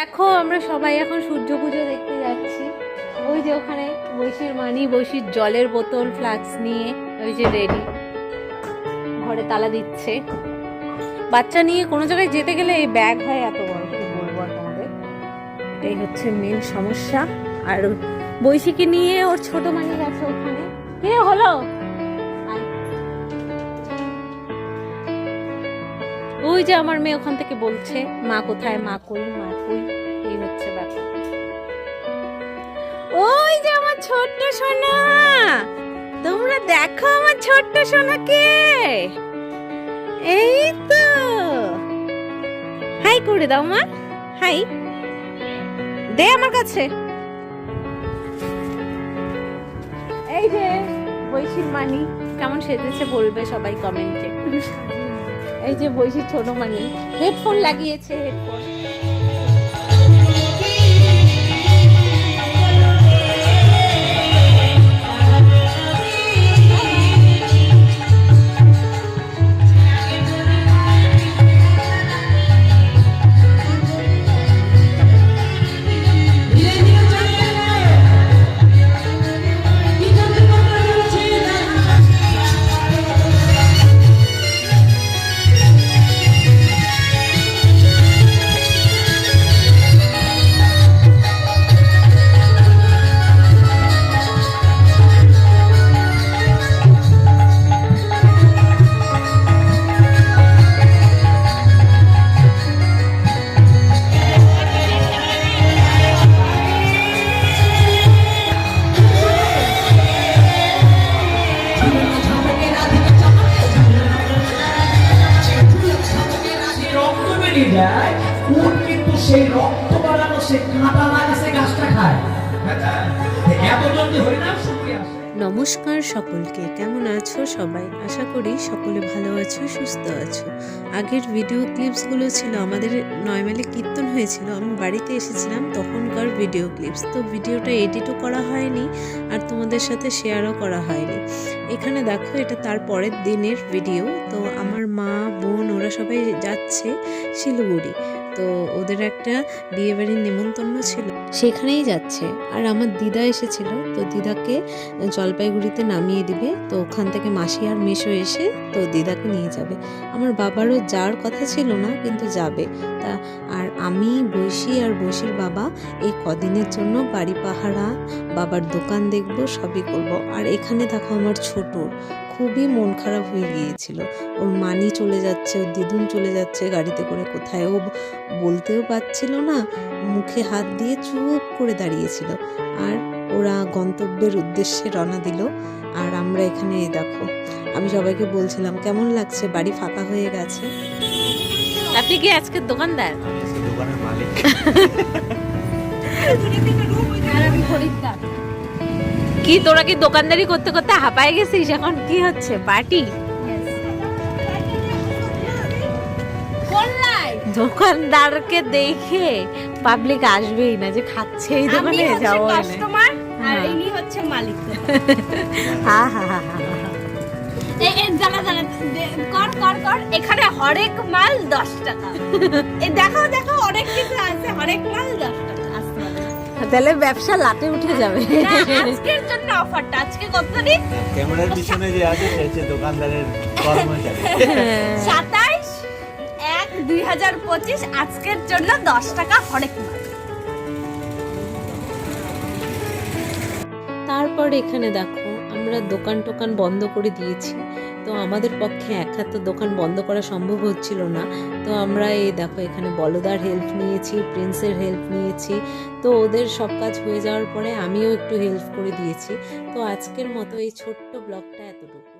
দেখো, আমরা সবাই এখন সূর্য পুজো দেখতে যাচ্ছি। ওই যে ওখানে বৈশির মানি, বৈশির জলের বোতল, ফ্লাক্স নিয়ে ওই যে রেডি। ঘরে তালা দিচ্ছে। বাচ্চা নিয়ে কোনো জায়গায় যেতে গেলে এই ব্যাগ হয় এত বড়, কি বলব তোমাদের? এটাই হচ্ছে মেন সমস্যা। আর বৈশিকে নিয়ে ওর ছোট মানি গেছে ওখানে। কে হলো? ওই যে আমার মেয়ে ওখান থেকে বলছে, মা কোথায়? মা কই? মা কই? এই হচ্ছে ব্যাপার। ওই যে আমার ছোট্ট সোনা! তোমরা দেখো আমার ছোট্ট সোনাকে! এই তো! হাই, করে দাও মা। হাই। দে আমার কাছে। এই যে বৈশির মানি, কেমন সেজেছে বলবে সবাই কমেন্টে। এই যে বইছি ছোট মানি হেডফোন লাগিয়েছে। হেডফোন বেরিয়ে যায় উট কিন্তু সেই রক্ত বাড়ানো সেই কাঁটা সে গাছটা খায়। এত জলদি হরিনাম শুকিয়ে আসে। নমস্কার সকলকে, কেমন আছো সবাই? আশা করি সকলে ভালো আছো, সুস্থ আছো। আগের ভিডিও ক্লিপসগুলো ছিল, আমাদের নয়মালে কীর্তন হয়েছিল, আমি বাড়িতে এসেছিলাম তখনকার ভিডিও ক্লিপস তো ভিডিওটা এডিটও করা হয়নি আর তোমাদের সাথে শেয়ারও করা হয়নি। এখানে দেখো, এটা তার পরের দিনের ভিডিও তো আমার মা, বোন, ওরা সবাই যাচ্ছে শিলিগুড়ি। তো ওদের একটা বিয়েবাড়ির নেমন্তন্ন ছিল। সেখানেই যাচ্ছে। আর আমার দিদা এসেছিল, তো দিদাকে জলপাইগুড়িতে নামিয়ে দিবে। তো ওখান থেকে মাসি আর মেশো এসে তো দিদাকে নিয়ে যাবে। আমার বাবারও যাওয়ার কথা ছিল না, কিন্তু যাবে। তা আর আমি, বৈশি আর বৈশির বাবা এই কদিনের জন্য বাড়ি পাহারা, বাবার দোকান দেখব, সবই করব। আর এখানে দেখো আমার ছোট খুবই মন খারাপ হয়ে গিয়েছিল। ওর মানি চলে যাচ্ছে ওর দিদুন চলে যাচ্ছে গাড়িতে করে। কোথায় ও বলতেও পারছিল না মুখে হাত দিয়ে চুপ করে দাঁড়িয়েছিল। আর ওরা গন্তব্যের উদ্দেশ্যে রওনা দিল। আর আমরা এখানে দেখো আমি সবাইকে বলছিলাম কেমন লাগছে? বাড়ি ফাঁকা হয়ে গেছে? আপনি কি আজকের দোকানদার? দোকানের মালিক। আর আমি খরিদ্দার। কি তোরা কি দোকানদারি করতে করতে হাঁপায় গেছিস এখন কি হচ্ছে পার্টি দোকানদারকে দেখে পাবলিক আসবেই না যে খাচ্ছে এই দোকানে যাব না। কাস্টমার আর। ইনি হচ্ছে মালিক হা হা হা হা এই এই জানা জানা দে- কর কর কর এখানে হরেক মাল দশ টাকা এই দেখো দেখো অনেক কিছু আছে হরেক মাল দশ টাকা। তাহলে ব্যবসা লাটে উঠে যাবে। আজকের জন্য অফারটা আজকে কত দিন ক্যামেরার পিছনে যে আছে সে হচ্ছে দোকানদারের কর্মচারী। সাতাইশ এক দুই হাজার পঁচিশ আজকের জন্য দশ টাকা হরেক তারপর এখানে দেখো আমরা দোকান টোকান বন্ধ করে দিয়েছি। তো আমাদের পক্ষে এক হাতে দোকান বন্ধ করা সম্ভব হচ্ছিল না। তো আমরা এই দেখো এখানে বলদার হেল্প নিয়েছি প্রিন্সের হেল্প নিয়েছি। তো ওদের সব কাজ হয়ে যাওয়ার পরে আমিও একটু হেল্প করে দিয়েছি। তো আজকের মতো এই ছোট্ট ব্লগটা এতটুকু।